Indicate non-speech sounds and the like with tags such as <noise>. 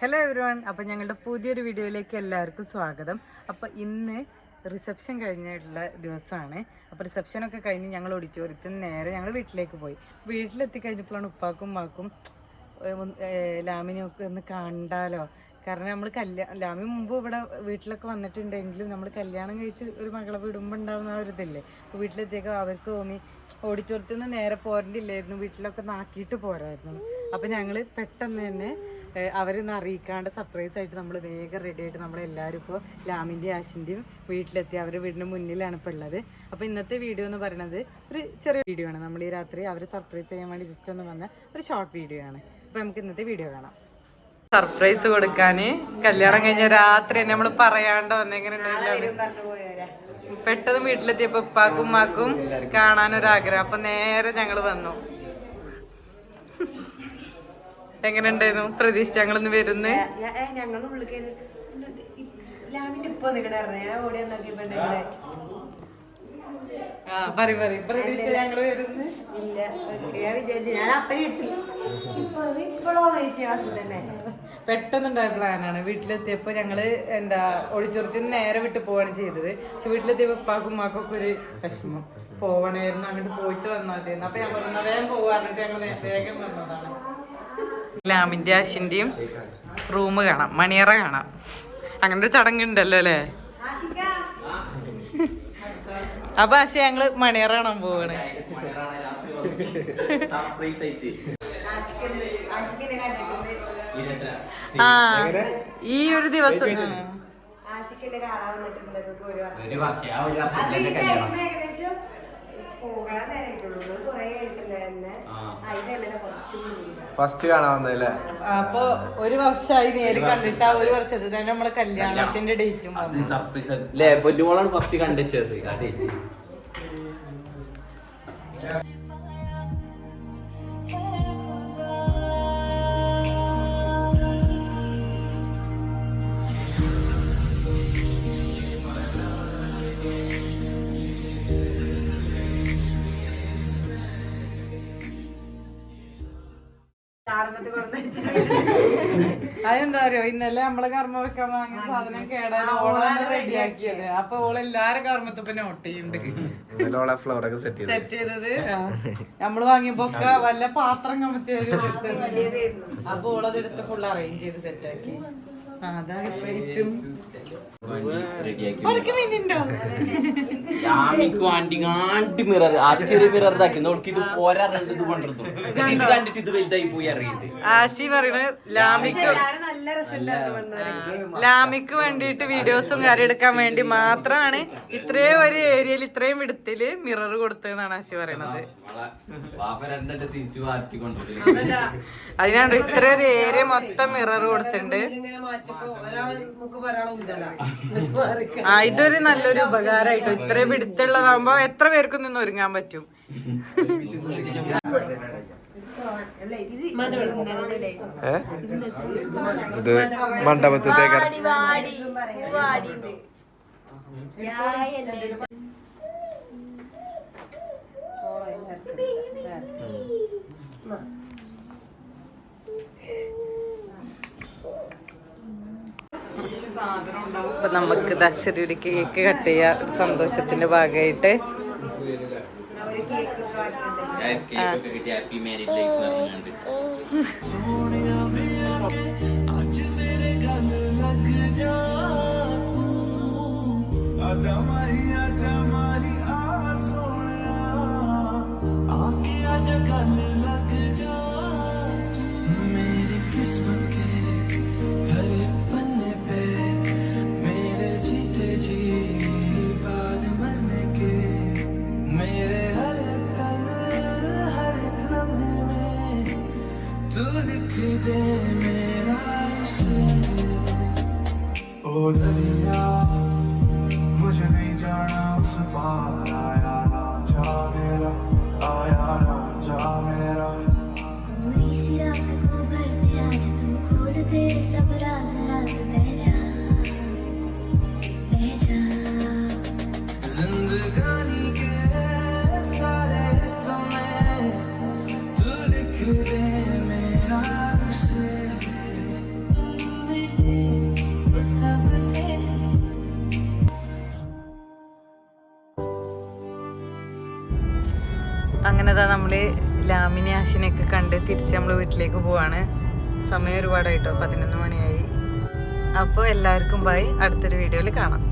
Hello everyone അപ്പം ഞങ്ങളുടെ പുതിയൊരു വീഡിയോയിലേക്ക് എല്ലാവർക്കും സ്വാഗതം. അപ്പം ഇന്ന് റിസപ്ഷൻ കഴിഞ്ഞിട്ടുള്ള ദിവസമാണ്. അപ്പോൾ റിസപ്ഷനൊക്കെ കഴിഞ്ഞ് ഞങ്ങൾ ഓഡിറ്റോറിയത്തിൽ നേരെ ഞങ്ങൾ വീട്ടിലേക്ക് പോയി. വീട്ടിലെത്തി കഴിഞ്ഞപ്പോഴാണ് ഉപ്പാക്കും മാക്കും ലാമിനൊക്കെ ഒന്ന് കണ്ടാലോ? കാരണം നമ്മൾ കല്യാണം ലാമി മുമ്പ് ഇവിടെ വീട്ടിലൊക്കെ വന്നിട്ടുണ്ടെങ്കിലും നമ്മൾ കല്യാണം കഴിച്ച് ഒരു മകളെ വിടുമ്പോൾ ഉണ്ടാകുന്ന ഒരു ഇതില്ലേ? അപ്പോൾ വീട്ടിലെത്തിയൊക്കെ അവർക്ക് തോന്നി ഓഡിറ്റോറിയത്തിൽ നിന്ന് നേരെ പോരണ്ടില്ലായിരുന്നു. വീട്ടിലൊക്കെ നാക്കിയിട്ട് പോരായിരുന്നു. അപ്പം ഞങ്ങൾ പെട്ടെന്ന് തന്നെ അവരൊന്ന് അറിയിക്കാണ്ട് സർപ്രൈസ് ആയിട്ട് നമ്മൾ വേഗം റെഡി ആയിട്ട് നമ്മളെല്ലാവരും ഇപ്പോൾ ലാമിന്റെയും ആശിന്റെയും വീട്ടിലെത്തി. അവരുടെ വീടിന്റെ മുന്നിലാണ് ഇപ്പോൾ ഉള്ളത് അപ്പോൾ ഇന്നത്തെ വീഡിയോ എന്ന് പറയുന്നത് ഒരു ചെറിയ വീഡിയോ ആണ്. നമ്മൾ ഈ രാത്രി അവരെ സർപ്രൈസ് ചെയ്യാൻ വേണ്ടി ജസ്റ്റ് ഒന്ന് വന്ന ഒരു ഷോർട്ട് വീഡിയോ ആണ്. അപ്പോൾ നമുക്ക് ഇന്നത്തെ വീഡിയോ കാണാം. സർപ്രൈസ് കൊടുക്കാൻ കല്യാണം കഴിഞ്ഞ രാത്രി തന്നെ നമ്മൾ പറയാണ്ട് വന്നെങ്ങനെ പെട്ടെന്ന് വീട്ടിലെത്തിയപ്പോ ഉപ്പാക്കും ഉമ്മാക്കും കാണാനൊരാഗ്രഹം. അപ്പൊ നേരെ ഞങ്ങൾ വന്നു. എങ്ങനെ ഉണ്ടായിരുന്നു പ്രതീക്ഷ ഞങ്ങളിന്ന് വരുന്നേ? ഞങ്ങൾ ഞങ്ങൾ വരുന്നു? ഇല്ല ഞാൻ വിചാരിച്ചു ഞാൻ ചോദിച്ചു തന്നെ. പെട്ടെന്നുണ്ടായ പ്ലാനാണ്. വീട്ടിലെത്തിയപ്പോൾ ഞങ്ങൾ എന്താ ഓഡിറ്റോറിയത്തിൽ നിന്ന് നേരെ വിട്ട് പോവാണ് ചെയ്തത്. പക്ഷെ വീട്ടിലെത്തിയപ്പോൾ ഉപ്പാക്കും ഉമ്മാക്കും ഒക്കെ ഒരു വിഷമം. പോവണായിരുന്നു അങ്ങോട്ട് പോയിട്ട് വന്നാൽ മതിയായിരുന്നു അപ്പൊ ഞാൻ പറഞ്ഞ വേഗം പോവാറുണ്ട് ഞങ്ങൾ വേഗം വന്നതാണ്. ലാമിന്റെ ആശിന്റെയും റൂം കാണാം മണിയറ കാണാം. അങ്ങനെ ഒരു ചടങ്ങുണ്ടല്ലോ അല്ലേ? അപ്പൊ ആശയ ഞങ്ങൾ മണിയറ കാണാൻ പോവാണ്. <laughs> ആശിക്കിനെ കണ്ടിട്ടുണ്ട് ആ ഈ ഒരു ദിവസം. വന്നിട്ടുണ്ട് ഒരു വർഷം. ആ ഒരു വർഷം ഏകദേശം ഫസ്റ്റ് കാണാൻ വന്നതല്ലേ? അപ്പൊ ഒരു വർഷമായി നേരി കണ്ടിട്ട് ആ ഒരു വർഷത്തിൽ തന്നെ നമ്മളെ കല്യാണത്തിന്റെ ഡേറ്റും അത് വന്നു. സർപ്രൈസ് അല്ലേ പൊന്നുമോളാണ് ഫസ്റ്റ് കണ്ടുവച്ചത് അതെന്താ പറയുക ഇന്നലെ നമ്മളെ കർമ്മ വെക്കാൻ വാങ്ങിയ സാധനം കേടാൻ ഓളാണ് റെഡിയാക്കിയത്. അപ്പൊ ഓൾ എല്ലാരും കർമ്മത്തിപ്പൊ നോട്ട് ചെയ്യുന്നുണ്ട് ഓളെ ഫ്ലോർ ഒക്കെ സെറ്റ് ചെയ്തു സെറ്റ് ചെയ്തത്. നമ്മൾ വാങ്ങിയപ്പോ ഒക്കെ വല്ല പാത്രം കമ്മത്തി അപ്പൊ ഓളത് എടുത്ത് ഫുൾ അറേഞ്ച് ചെയ്ത് സെറ്റ് ആക്കി. ആ, അതാ ഇപ്പൊ മിറർ ആ ചെറിയ മിറർ ഇതാക്കി. നോക്കി ഇത് പോരാ രണ്ട് ഇത് കൊണ്ടിരുന്നു ഇത് കണ്ടിട്ട് ഇത് വലുതായി പോയി അറിയത് ആശി പറയണത് ലാമിക്ക് വേണ്ടിട്ട് ലാമിക്ക് വേണ്ടിയിട്ട് വീഡിയോസും കാര്യം എടുക്കാൻ വേണ്ടി മാത്രമാണ് ഇത്രയും ഒരു ഏരിയയിൽ ഇത്രയും വിടത്തിൽ മിറർ കൊടുത്തതെന്നാണ് ആശി പറയണത്. അതിനാണ് ഇത്ര ഒരു ഏരിയ മൊത്തം മിറർ കൊടുത്തിട്ടുണ്ട്. ആ ഇതൊരു നല്ലൊരു ഉപകാരമായിട്ടോ ഇത്രയും പിടുത്തുള്ളതാകുമ്പോ എത്ര പേർക്കും നിന്ന് ഒരുങ്ങാൻ പറ്റും? ഇത് ഇത് മണ്ഡപത്തേക്കാർ അപ്പൊ നമുക്ക് ഇതാ ചെറിയൊരു കേക്ക് കട്ട് ചെയ്യാ. ഒരു സന്തോഷത്തിന്റെ ഭാഗമായിട്ട്. ഒരു കേക്ക് ഒക്കെ വാങ്ങിയിട്ടുണ്ട് കേക്കൊക്കെ കിട്ടി 我的理我却见你家出口 അങ്ങനെ നമ്മൾ ലാമിനെ ആശിനെയൊക്കെ കണ്ട് തിരിച്ച് നമ്മൾ വീട്ടിലേക്ക് പോവാണ്. സമയം ഒരുപാടായിട്ടോ പതിനൊന്ന് മണിയായി. അപ്പോൾ എല്ലാവർക്കും ബൈ അടുത്തൊരു വീഡിയോയിൽ കാണാം.